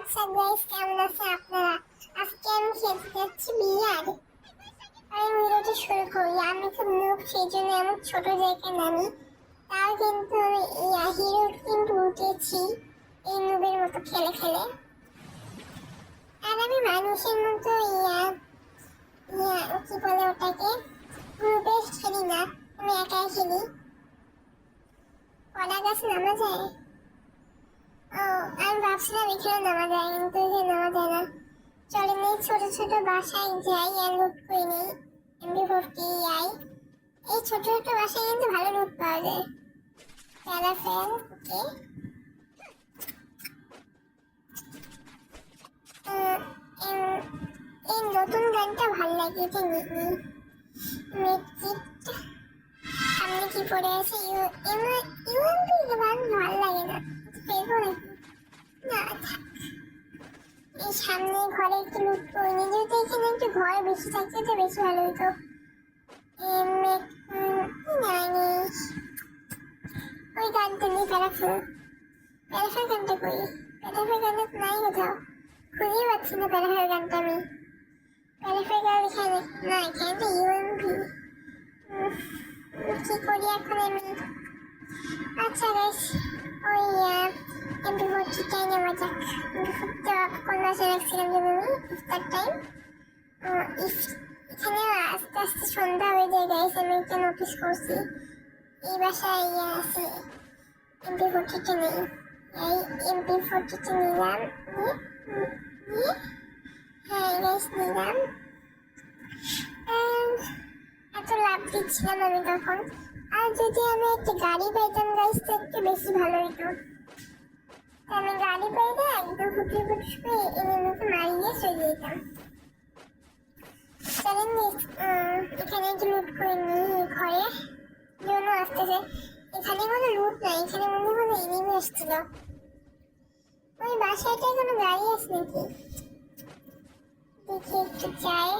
WhatsApp guys কেমন আছে আপনারা? আজকে আমি খেলতে যাচ্ছি বিয়ার। আমি ভিডিওটি শুরু করি। আমি খুব নুব সেই জন্য এমন ছোট জায়গায় নামি। তাও কিন্তু আমি ইয়া হিরো কিন্তু উঠেছি। এই নুবের মতো খেলে খেলে। আর আমি মানুষের মতো ইয়া ইয়া, কি বলে ওটাকে? গ্রুপে খেলি না। আমি একাই খেলি। কলা গাছ নামা যায়? আমি ভাবছিলাম এখানে নামা যায়, কিন্তু এখানে নামা যায় না। চলে নেই, ছোট ছোট বাসায় যাই, আর লুট করে নেই। MB forty I. এই ছোট ছোট বাসায় কিন্তু ভালো লুট পাওয়া যায়। প্যারাফেল ওকে এই নতুন গানটা ভালো লাগে, এটা নিয়ে সামনে কি পড়ে আছে? ইউ ইউএমপি গান ভালো লাগে না। না এই সামনে ঘরে একটু লুট করে। একটু ঘর বেশি থাকতে তো বেশি ভালো হতো জানি ওই গানটা নিয়ে প্যারাফেল প্যারাফেল গানটা করি। প্যারাফেল নাই কোথাও। খুঁজেই পাচ্ছি না প্যারাফেল গানটা আমি। গান এখানে না এখানে তো ইউএমপি কি করি এখন আমি? আচ্ছা গাইস ওই এমপি ফোরটিটাই নেওয়া যাক এমপি ফোরটি কোন মাসে রাখছিলাম যেন আমি ইফতার টাইম ইফ এখানে আস্তে আস্তে হয়ে যায় গাইস আমি একটা নোটিস করছি। এই বাসায় ইয়ে আছে ফোরটিটা নিলাম, নিয়ে নিয়ে হ্যাঁ এত লাভ দিচ্ছিলাম আমি তখন। আর যদি আমি একটা গাড়ি পাইতাম, গাইস, তো একটু বেশি ভালো হতো আমি গাড়ি পাইলে একদম ফুটে ফুটে করে এনিমিকে মারিয়ে চলে যেতাম। চলেন এখানে একটু লুট করে নিই ঘরে। জন্য আসতেছে। এখানে কোনো লুট নাই, এখানে মনে কোনো এনিমি আসছিল। ওই বাসাটায় কোনো গাড়ি আছে নাকি? দেখি একটু যাই।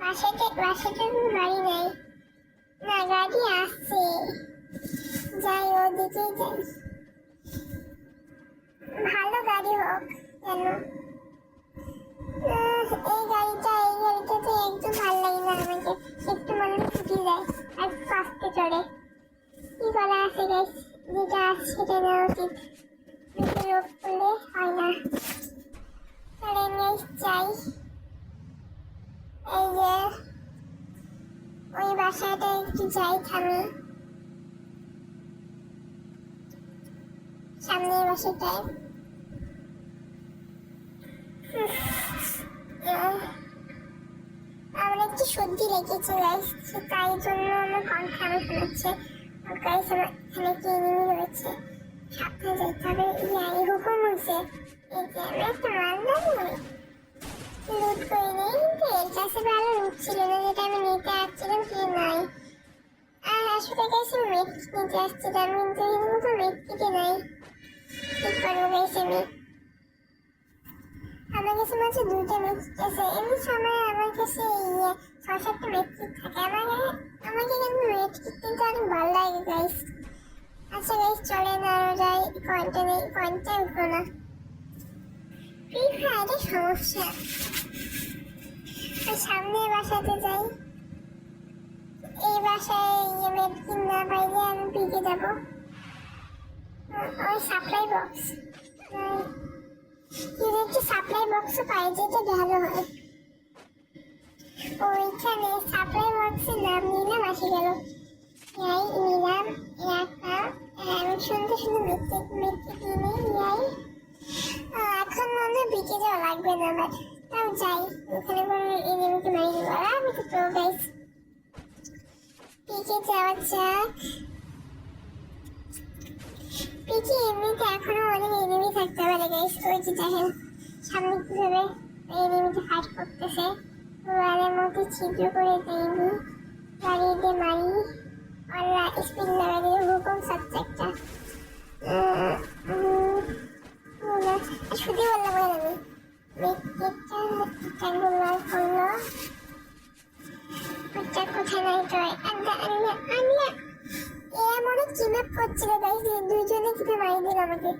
বাসাতে বাসাতে কোনো গাড়ি নাই। না, গাড়ি আসছে। যাই ওদিকেই যাই। ভালো গাড়ি হোক যেন এই গাড়িটা এই গাড়িটা তো একদম ভালো লাগে না আমাকে। একটু মনে ছুটি যায় আর ফাস্টে চড়ে। কি করা আছে গাইস যেটা আছে সেটা নেওয়া উচিত। বেশি লোক করলে হয় না। চলে গাইস চাই এই যে ওই বাসাটা একটু যাই থামি সামনের বাসাটায় আমার একটু সর্দি লেগেছে গাইস তাই জন্য আমার আমার শোনাচ্ছে গাইস আমার এখানে কি এনিমি রয়েছে? সাবধানে যেতে হবে। ইয়া এই হুকুম হয়েছে। এই যে, আমি একটা নই লুট করে নেই কাছে ভালো লুট ছিল না যেটা আমি নিতে আসছিলাম নাই আর আসলে কাছে মেট নিতে আসছিলাম কিন্তু এর মতো মেট কিটে নাই ঠিক করব আমার কাছে মাত্র দুইটা মেট্রিক আছে এমনি সময় আমার কাছে ইয়ে ছয় সাতটা থাকে আমার আমাকে কিন্তু অনেক ভালো লাগে গাইস আচ্ছা গাইস চলে না যাই পয়েন্টে নেই পয়েন্টে উঠবো না ফ্রি ফায়ারে সমস্যা ওই সামনের বাসাতে যাই। এই বাসায় মেট্রিক না পাইলে আমি পিকে যাব। ওই সাপ্লাই বক্স একটু সাপ্লাই বক্স পাই, যেটা ভালো হয়। ওইখানে সাপ্লাই বক্সের নাম নিলাম, আসে গেল। ইয়াই নিলাম আমি সুন্দর সুন্দর মেট্রিক মেট্রিক কিনে ইয়াই এখন মনে বিকে যাওয়া লাগবে না আমার তাও যাই, ওখানে কোনো এনিমিকে মারি আর আমি তো প্রো গাইস পিকে যাওয়া যাক। পিকে এমনিতে এখনও অনেক এনিমি থাকতে পারে গাইস ওই যে দেখেন, সামনে কীভাবে এনিমিতে ফাইট করতেছে। ওয়ালের মধ্যে ছিদ্র করে দেয়নি। গাড়ি দিয়ে মারি। আল্লাহ স্পিড নাই তো আল্লাহ আল্লাহ আল্লাহ এরা মনে কিডন্যাপ করছিল গাইস দুইজনে কীভাবে দিল আমাকে?